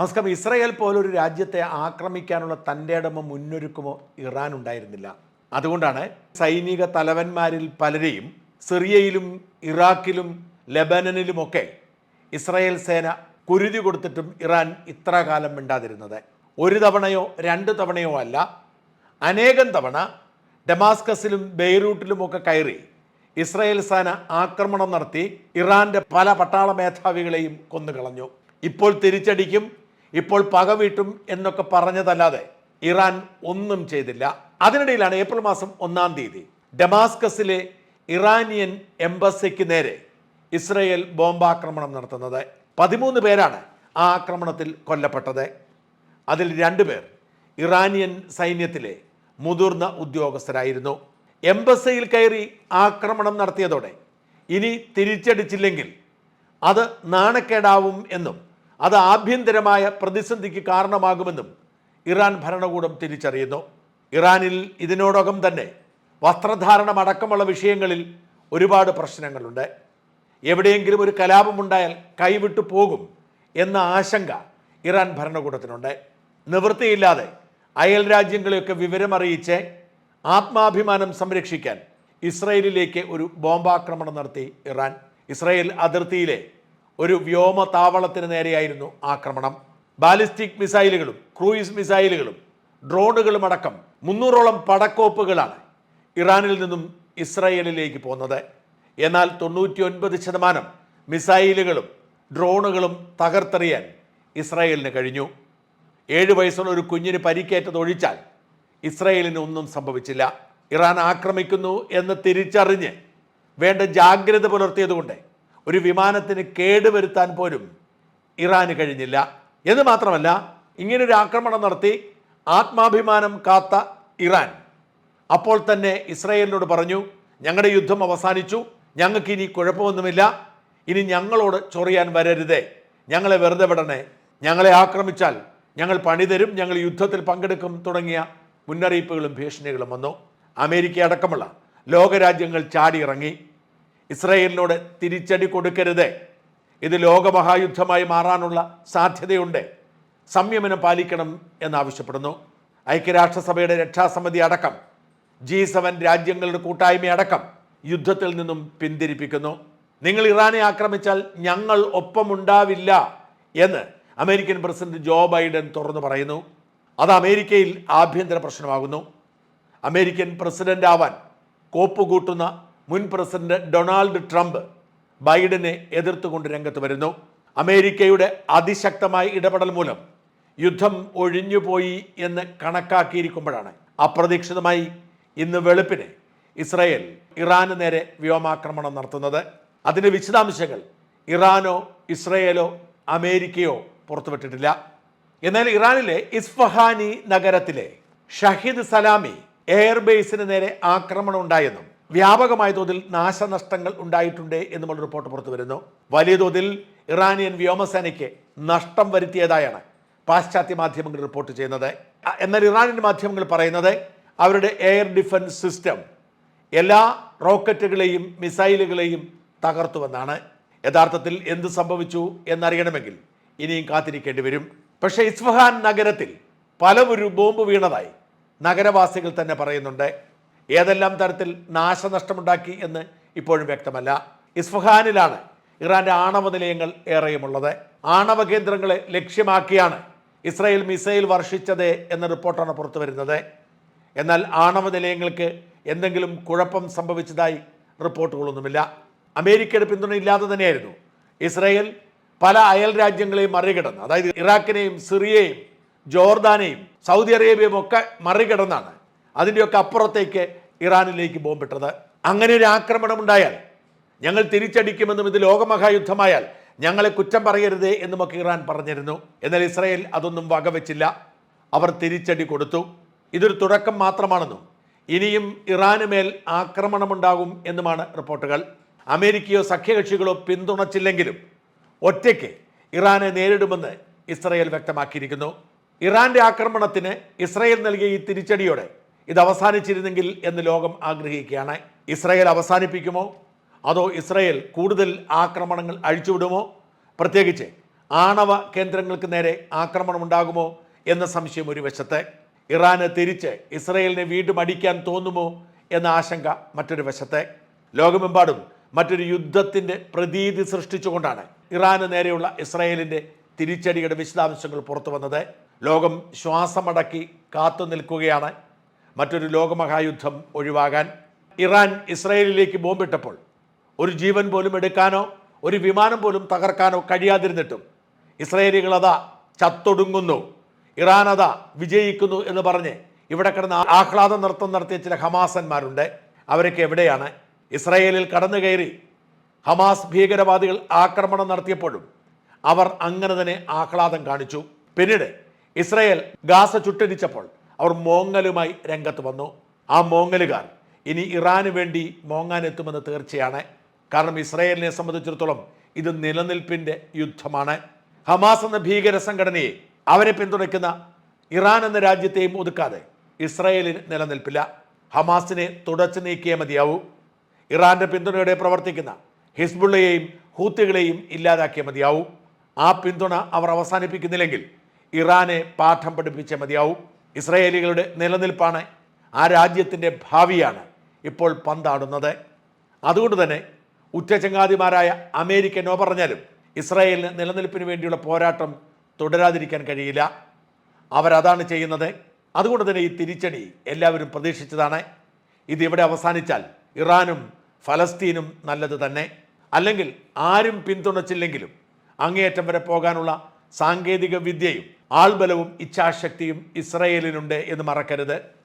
നമസ്കാരം. ഇസ്രയേൽ പോലൊരു രാജ്യത്തെ ആക്രമിക്കാനുള്ള തന്റെ ഇടമ മുന്നൊരുക്കുമോ ഇറാൻ ഉണ്ടായിരുന്നില്ല. അതുകൊണ്ടാണ് സൈനിക തലവന്മാരിൽ പലരെയും സിറിയയിലും ഇറാഖിലും ലെബനനിലുമൊക്കെ ഇസ്രയേൽ സേന കുരുതി കൊടുത്തിട്ടും ഇറാൻ ഇത്ര കാലം മിണ്ടാതിരുന്നത്. ഒരു തവണയോ രണ്ട് തവണയോ അല്ല അനേകം തവണ ഡമാസ്കസിലും ബെയ്റൂട്ടിലുമൊക്കെ കയറി ഇസ്രയേൽ സേന ആക്രമണം നടത്തി ഇറാന്റെ പല പട്ടാള മേധാവികളെയും കൊന്നുകളഞ്ഞു. ഇപ്പോൾ തിരിച്ചടിക്കും ഇപ്പോൾ പക വീട്ടും എന്നൊക്കെ പറഞ്ഞതല്ലാതെ ഇറാൻ ഒന്നും ചെയ്തില്ല. അതിനിടയിലാണ് ഏപ്രിൽ മാസം ഒന്നാം തീയതി ഡമാസ്കസിലെ ഇറാനിയൻ എംബസിക്ക് നേരെ ഇസ്രയേൽ ബോംബാക്രമണം നടത്തുന്നത്. പതിമൂന്ന് പേരാണ് ആ ആക്രമണത്തിൽ കൊല്ലപ്പെട്ടത്. അതിൽ രണ്ടുപേർ ഇറാനിയൻ സൈന്യത്തിലെ മുതിർന്ന ഉദ്യോഗസ്ഥരായിരുന്നു. എംബസിയിൽ കയറി ആക്രമണം നടത്തിയതോടെ ഇനി തിരിച്ചടിച്ചില്ലെങ്കിൽ അത് നാണക്കേടാവും എന്നും അത് ആഭ്യന്തരമായ പ്രതിസന്ധിക്ക് കാരണമാകുമെന്നും ഇറാൻ ഭരണകൂടം തിരിച്ചറിയുന്നു. ഇറാനിൽ ഇതിനോടകം തന്നെ വസ്ത്രധാരണം അടക്കമുള്ള വിഷയങ്ങളിൽ ഒരുപാട് പ്രശ്നങ്ങളുണ്ട്. എവിടെയെങ്കിലും ഒരു കലാപമുണ്ടായാൽ കൈവിട്ടു പോകും എന്ന ആശങ്ക ഇറാൻ ഭരണകൂടത്തിനുണ്ട്. നിവൃത്തിയില്ലാതെ അയൽ രാജ്യങ്ങളെയൊക്കെ വിവരമറിയിച്ച് ആത്മാഭിമാനം സംരക്ഷിക്കാൻ ഇസ്രയേലിലേക്ക് ഒരു ബോംബാക്രമണം നടത്തി ഇറാൻ. ഇസ്രയേൽ അതിർത്തിയിലെ ഒരു വ്യോമ താവളത്തിന് നേരെയായിരുന്നു ആക്രമണം. ബാലിസ്റ്റിക് മിസൈലുകളും ക്രൂയിസ് മിസൈലുകളും ഡ്രോണുകളും അടക്കം മുന്നൂറോളം പടക്കോപ്പുകളാണ് ഇറാനിൽ നിന്നും ഇസ്രയേലിലേക്ക് പോകുന്നത് എന്നാൽ തൊണ്ണൂറ്റി ഒൻപത് ശതമാനം മിസൈലുകളും ഡ്രോണുകളും തകർത്തെറിയാൻ ഇസ്രായേലിന് കഴിഞ്ഞു. ഏഴ് വയസ്സുള്ള ഒരു കുഞ്ഞിന് പരിക്കേറ്റത് ഒഴിച്ചാൽ ഇസ്രായേലിന് ഒന്നും സംഭവിച്ചില്ല. ഇറാൻ ആക്രമിക്കുന്നു എന്ന് തിരിച്ചറിഞ്ഞ് വേണ്ട ജാഗ്രത പുലർത്തിയതുകൊണ്ട് ഒരു വിമാനത്തിന് കേടുവരുത്താൻ പോലും ഇറാന് കഴിഞ്ഞില്ല. എന്ന് മാത്രമല്ല ഇങ്ങനൊരു ആക്രമണം നടത്തി ആത്മാഭിമാനം കാത്ത ഇറാൻ. അപ്പോൾ തന്നെ ഇസ്രയേലിനോട് പറഞ്ഞു ഞങ്ങളുടെ യുദ്ധം അവസാനിച്ചു. ഞങ്ങൾക്ക് ഇനി കുഴപ്പമൊന്നുമില്ല. ഇനി ഞങ്ങളോട് ചൊറിയാൻ വരരുതേ. ഞങ്ങളെ വെറുതെ വിടണേ. ഞങ്ങളെ ആക്രമിച്ചാൽ ഞങ്ങൾ പണിതരും ഞങ്ങൾ യുദ്ധത്തിൽ പങ്കെടുക്കും തുടങ്ങിയ മുന്നറിയിപ്പുകളും ഭീഷണികളും വന്നു. അമേരിക്ക അടക്കമുള്ള ലോകരാജ്യങ്ങൾ ചാടിയിറങ്ങി. ഇസ്രായേലിനോട് തിരിച്ചടി കൊടുക്കരുത്. ഇത് ലോകമഹായുദ്ധമായി മാറാനുള്ള സാധ്യതയുണ്ട്. സംയമനം പാലിക്കണം എന്നാവശ്യപ്പെടുന്നു. ഐക്യരാഷ്ട്രസഭയുടെ രക്ഷാസമിതി അടക്കം ജി സെവൻ രാജ്യങ്ങളുടെ കൂട്ടായ്മയടക്കം യുദ്ധത്തിൽ നിന്നും പിന്തിരിപ്പിക്കുന്നു. നിങ്ങൾ ഇറാനെ ആക്രമിച്ചാൽ ഞങ്ങൾ ഒപ്പമുണ്ടാവില്ല എന്ന് അമേരിക്കൻ പ്രസിഡന്റ് ജോ ബൈഡൻ തുറന്നു പറയുന്നു. അത് അമേരിക്കയിൽ ആഭ്യന്തര പ്രശ്നമാകുന്നു. അമേരിക്കൻ പ്രസിഡന്റ് ആവാൻ കോപ്പുകൂട്ടുന്ന മുൻ പ്രസിഡന്റ് ഡൊണാൾഡ് ട്രംപ് ബൈഡനെ എതിർത്തുകൊണ്ട് രംഗത്ത് വരുന്നു. അമേരിക്കയുടെ അതിശക്തമായ ഇടപെടൽ മൂലം യുദ്ധം ഒഴിഞ്ഞുപോയി എന്ന് കണക്കാക്കിയിരിക്കുമ്പോഴാണ് അപ്രതീക്ഷിതമായി ഇന്ന് വെളുപ്പിന് ഇസ്രായേൽ ഇറാന് നേരെ വ്യോമാക്രമണം നടത്തുന്നത്. അതിന്റെ വിശദാംശങ്ങൾ ഇറാനോ ഇസ്രയേലോ അമേരിക്കയോ പുറത്തുവിട്ടിട്ടില്ല. എന്നാൽ ഇറാനിലെ ഇസ്ഫഹാനി നഗരത്തിലെ ഷഹീദ് സലാമി എയർബേസിന് നേരെ ആക്രമണം ഉണ്ടായെന്നും വ്യാപകമായ തോതിൽ നാശനഷ്ടങ്ങൾ ഉണ്ടായിട്ടുണ്ട് എന്നുമുള്ള റിപ്പോർട്ട് പുറത്തു വരുന്നു. വലിയ തോതിൽ ഇറാനിയൻ വ്യോമസേനയ്ക്ക് നഷ്ടം വരുത്തിയതായാണ് പാശ്ചാത്യ മാധ്യമങ്ങൾ റിപ്പോർട്ട് ചെയ്യുന്നത്. എന്നാൽ ഇറാനിയൻ മാധ്യമങ്ങൾ പറയുന്നത് അവരുടെ എയർ ഡിഫൻസ് സിസ്റ്റം എല്ലാ റോക്കറ്റുകളെയും മിസൈലുകളെയും തകർത്തുവെന്നാണ്. യഥാർത്ഥത്തിൽ എന്ത് സംഭവിച്ചു എന്നറിയണമെങ്കിൽ ഇനിയും കാത്തിരിക്കേണ്ടി വരും. പക്ഷേ ഇസ്ഫഹാൻ നഗരത്തിൽ പലവരും ബോംബ് വീണതായി നഗരവാസികൾ തന്നെ പറയുന്നുണ്ട്. ഏതെല്ലാം തരത്തിൽ നാശനഷ്ടമുണ്ടാക്കി എന്ന് ഇപ്പോഴും വ്യക്തമല്ല. ഇസ്ഫഹാനിലാണ് ഇറാന്റെ ആണവ നിലയങ്ങൾ ഏറെയുമുള്ളത്. ആണവ കേന്ദ്രങ്ങളെ ലക്ഷ്യമാക്കിയാണ് ഇസ്രായേൽ മിസൈൽ വർഷിച്ചത് എന്ന റിപ്പോർട്ടാണ് പുറത്തു വരുന്നത് എന്നാൽ ആണവ നിലയങ്ങൾക്ക് എന്തെങ്കിലും കുഴപ്പം സംഭവിച്ചതായി റിപ്പോർട്ടുകളൊന്നുമില്ല. അമേരിക്കയുടെ പിന്തുണ ഇല്ലാതെ തന്നെയായിരുന്നു. ഇസ്രായേൽ പല അയൽ രാജ്യങ്ങളെയും മറികടന്ന് അതായത് ഇറാഖിനെയും സിറിയയും ജോർദാനെയും സൗദി അറേബ്യയും ഒക്കെ മറികടന്നാണ്. അതിന്റെയൊക്കെ അപ്പുറത്തേക്ക് ഇറാനിലേക്ക് ബോംബിട്ടത്. അങ്ങനെ ഒരു ആക്രമണം ഉണ്ടായാൽ ഞങ്ങൾ തിരിച്ചടിക്കുമെന്നും ഇത് ലോകമഹായുദ്ധമായാൽ ഞങ്ങളെ കുറ്റം പറയരുതേ എന്നുമൊക്കെ ഇറാൻ പറഞ്ഞിരുന്നു. എന്നാൽ ഇസ്രായേൽ അതൊന്നും വകവെച്ചില്ല. അവർ തിരിച്ചടി കൊടുത്തു. ഇതൊരു തുടക്കം മാത്രമാണെന്നും ഇനിയും ഇറാന് മേൽ ആക്രമണമുണ്ടാകും എന്നുമാണ് റിപ്പോർട്ടുകൾ. അമേരിക്കയോ സഖ്യകക്ഷികളോ പിന്തുണച്ചില്ലെങ്കിലും ഒറ്റയ്ക്ക് ഇറാനെ നേരിടുമെന്ന് ഇസ്രയേൽ വ്യക്തമാക്കിയിരിക്കുന്നു. ഇറാന്റെ ആക്രമണത്തിന് ഇസ്രയേൽ നൽകിയ ഈ തിരിച്ചടിയോടെ ഇത് അവസാനിച്ചിരുന്നെങ്കിൽ എന്ന് ലോകം ആഗ്രഹിക്കുകയാണ്. ഇസ്രയേൽ അവസാനിപ്പിക്കുമോ? അതോ ഇസ്രയേൽ കൂടുതൽ ആക്രമണങ്ങൾ അഴിച്ചുവിടുമോ? പ്രത്യേകിച്ച് ആണവ കേന്ദ്രങ്ങൾക്ക് നേരെ ആക്രമണം ഉണ്ടാകുമോ എന്ന സംശയം ഒരു വശത്ത്. ഇറാന് തിരിച്ച് ഇസ്രയേലിനെ വീണ്ടും അടിക്കാൻ തോന്നുമോ എന്ന ആശങ്ക മറ്റൊരു വശത്ത്. ലോകമെമ്പാടും മറ്റൊരു യുദ്ധത്തിന്റെ പ്രതീതി സൃഷ്ടിച്ചുകൊണ്ടാണ് ഇറാന് നേരെയുള്ള ഇസ്രയേലിന്റെ തിരിച്ചടിയുടെ വിശദാംശങ്ങൾ പുറത്തു വന്നത് ലോകം ശ്വാസമടക്കി കാത്തു നിൽക്കുകയാണ് മറ്റൊരു ലോകമഹായുദ്ധം ഒഴിവാകാൻ ഇറാൻ ഇസ്രായേലിലേക്ക് ബോംബിട്ടപ്പോൾ ഒരു ജീവൻ പോലും എടുക്കാനോ ഒരു വിമാനം പോലും തകർക്കാനോ കഴിയാതിരുന്നിട്ടും ഇസ്രായേലികൾ അതാ ചത്തൊടുങ്ങുന്നു. ഇറാൻ അതാ വിജയിക്കുന്നു എന്ന് പറഞ്ഞ് ഇവിടെ കിടന്ന് ആഹ്ലാദ നൃത്തം നടത്തിയ ചില ഹമാസന്മാരുണ്ട്. അവരൊക്കെ എവിടെയാണ്? ഇസ്രായേലിൽ കടന്നു കയറി ഹമാസ് ഭീകരവാദികൾ ആക്രമണം നടത്തിയപ്പോഴും അവർ അങ്ങനെ തന്നെ ആഹ്ലാദം കാണിച്ചു. പിന്നീട് ഇസ്രായേൽ ഗാസ ചുട്ടരിച്ചപ്പോൾ അവർ മോങ്ങലുമായി രംഗത്ത് വന്നു. ആ മോങ്ങലുകാർ ഇനി ഇറാന് വേണ്ടി മോങ്ങാനെത്തുമെന്ന് തീർച്ചയാണ്. കാരണം ഇസ്രയേലിനെ സംബന്ധിച്ചിടത്തോളം ഇത് നിലനിൽപ്പിന്റെ യുദ്ധമാണ്. ഹമാസ് എന്ന ഭീകര സംഘടനയെ അവരെ പിന്തുണയ്ക്കുന്ന ഇറാൻ എന്ന രാജ്യത്തെയും ഒതുക്കാതെ ഇസ്രയേലിന് നിലനിൽപ്പില്ല. ഹമാസിനെ തുടച്ചു നീക്കിയേ മതിയാവൂ. ഇറാന്റെ പിന്തുണയോടെ പ്രവർത്തിക്കുന്ന ഹിസ്ബുള്ളയെയും ഹൂത്തുകളെയും ഇല്ലാതാക്കിയേ മതിയാവൂ. ആ പിന്തുണ അവർ അവസാനിപ്പിക്കുന്നില്ലെങ്കിൽ ഇറാനെ പാഠം പഠിപ്പിച്ചേ മതിയാവൂ. ഇസ്രായേലികളുടെ നിലനിൽപ്പാണ് ആ രാജ്യത്തിന്റെ ഭാവിയാണ് ഇപ്പോൾ പന്താടുന്നത്. അതുകൊണ്ട് തന്നെ ഉച്ചചങ്ങാതിമാരായ അമേരിക്കനോ പറഞ്ഞാലും ഇസ്രായേലിന് നിലനിൽപ്പിന് വേണ്ടിയുള്ള പോരാട്ടം തുടരാതിരിക്കാൻ കഴിയില്ല. അവരതാണ് ചെയ്യുന്നത്. അതുകൊണ്ട് തന്നെ ഈ തിരിച്ചടി എല്ലാവരും പ്രതീക്ഷിച്ചതാണ്. ഇതിവിടെ അവസാനിച്ചാൽ ഇറാനും ഫലസ്തീനും നല്ലത് തന്നെ. അല്ലെങ്കിൽ ആരും പിന്തുണച്ചില്ലെങ്കിലും അങ്ങേയറ്റം വരെ പോകാനുള്ള സാങ്കേതിക വിദ്യയും ആൾബലവും ഇച്ഛാശക്തിയും ഇസ്രയേലിനുണ്ട് എന്ന് മറക്കരുത്.